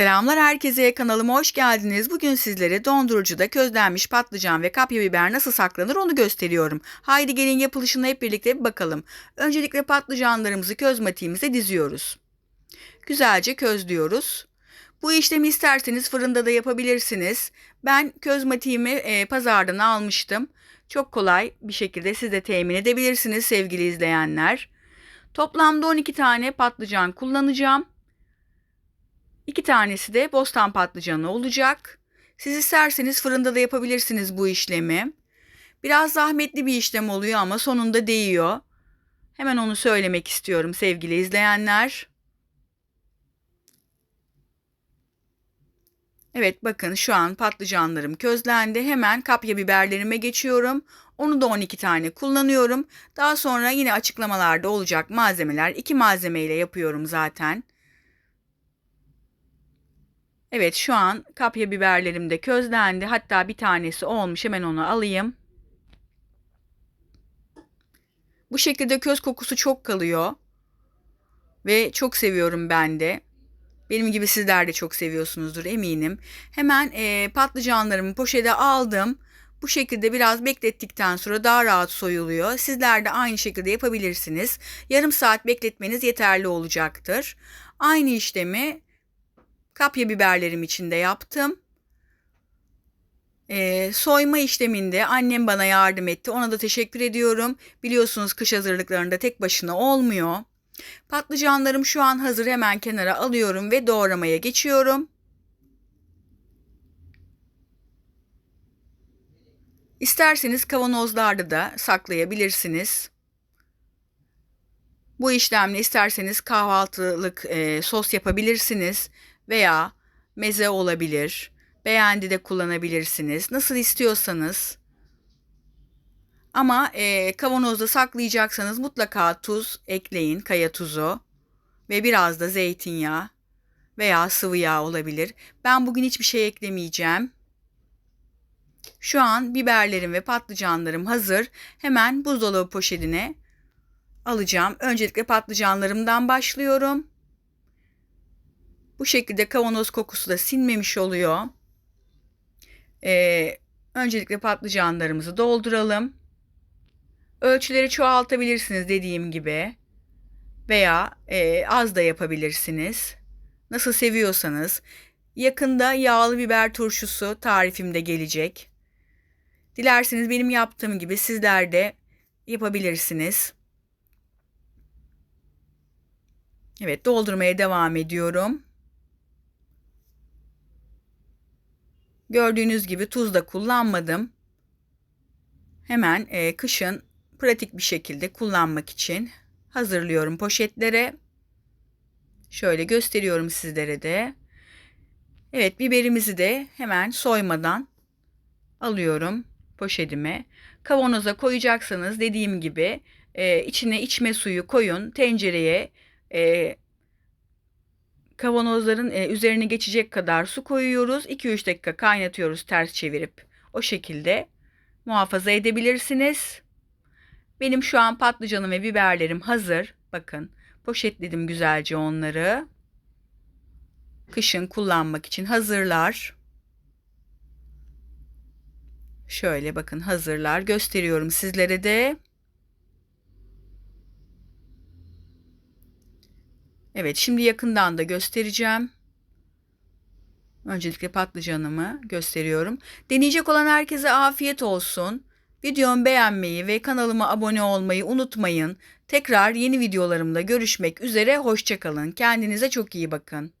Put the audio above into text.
Selamlar herkese kanalıma hoş geldiniz. Bugün sizlere dondurucuda közlenmiş patlıcan ve kapya biber nasıl saklanır onu gösteriyorum. Haydi gelin yapılışına hep birlikte bir bakalım. Öncelikle patlıcanlarımızı közmatiğimize diziyoruz. Güzelce közlüyoruz. Bu işlemi isterseniz fırında da yapabilirsiniz. Ben közmatiğimi e, pazardan almıştım. Çok kolay bir şekilde siz de temin edebilirsiniz sevgili izleyenler. Toplamda 12 tane patlıcan kullanacağım. İki tanesi de bostan patlıcanı olacak. Siz isterseniz fırında da yapabilirsiniz bu işlemi. Biraz zahmetli bir işlem oluyor ama sonunda değiyor. Hemen onu söylemek istiyorum sevgili izleyenler. Evet bakın şu an patlıcanlarım közlendi. Hemen kapya biberlerime geçiyorum. Onu da 12 tane kullanıyorum. Daha sonra yine açıklamalarda olacak malzemeler. iki malzemeyle yapıyorum zaten. Evet şu an kapya biberlerim de közlendi. Hatta bir tanesi olmuş. Hemen onu alayım. Bu şekilde köz kokusu çok kalıyor. Ve çok seviyorum ben de. Benim gibi sizler de çok seviyorsunuzdur eminim. Hemen e, patlıcanlarımı poşete aldım. Bu şekilde biraz beklettikten sonra daha rahat soyuluyor. Sizler de aynı şekilde yapabilirsiniz. Yarım saat bekletmeniz yeterli olacaktır. Aynı işlemi kapya biberlerim için de yaptım. Ee, soyma işleminde annem bana yardım etti. Ona da teşekkür ediyorum. Biliyorsunuz kış hazırlıklarında tek başına olmuyor. Patlıcanlarım şu an hazır. Hemen kenara alıyorum ve doğramaya geçiyorum. İsterseniz kavanozlarda da saklayabilirsiniz. Bu işlemle isterseniz kahvaltılık e, sos yapabilirsiniz veya meze olabilir. Beğendi de kullanabilirsiniz. Nasıl istiyorsanız. Ama e, kavanozda saklayacaksanız mutlaka tuz ekleyin, kaya tuzu ve biraz da zeytinyağı veya sıvı yağ olabilir. Ben bugün hiçbir şey eklemeyeceğim. Şu an biberlerim ve patlıcanlarım hazır. Hemen buzdolabı poşetine alacağım. Öncelikle patlıcanlarımdan başlıyorum. Bu şekilde kavanoz kokusu da sinmemiş oluyor. Ee, öncelikle patlıcanlarımızı dolduralım. Ölçüleri çoğaltabilirsiniz dediğim gibi. Veya e, az da yapabilirsiniz. Nasıl seviyorsanız. Yakında yağlı biber turşusu tarifimde gelecek. Dilerseniz benim yaptığım gibi sizler de yapabilirsiniz. Evet doldurmaya devam ediyorum. Gördüğünüz gibi tuz da kullanmadım. Hemen e, kışın pratik bir şekilde kullanmak için hazırlıyorum poşetlere. Şöyle gösteriyorum sizlere de. Evet biberimizi de hemen soymadan alıyorum poşetime. Kavanoza koyacaksanız dediğim gibi e, içine içme suyu koyun. Tencereye e, kavanozların e, üzerine geçecek kadar su koyuyoruz. 2-3 dakika kaynatıyoruz ters çevirip. O şekilde muhafaza edebilirsiniz. Benim şu an patlıcanım ve biberlerim hazır. Bakın poşetledim güzelce onları. Kışın kullanmak için hazırlar. Şöyle bakın hazırlar. Gösteriyorum sizlere de. Evet şimdi yakından da göstereceğim. Öncelikle patlıcanımı gösteriyorum. Deneyecek olan herkese afiyet olsun. Videomu beğenmeyi ve kanalıma abone olmayı unutmayın. Tekrar yeni videolarımda görüşmek üzere. Hoşçakalın. Kendinize çok iyi bakın.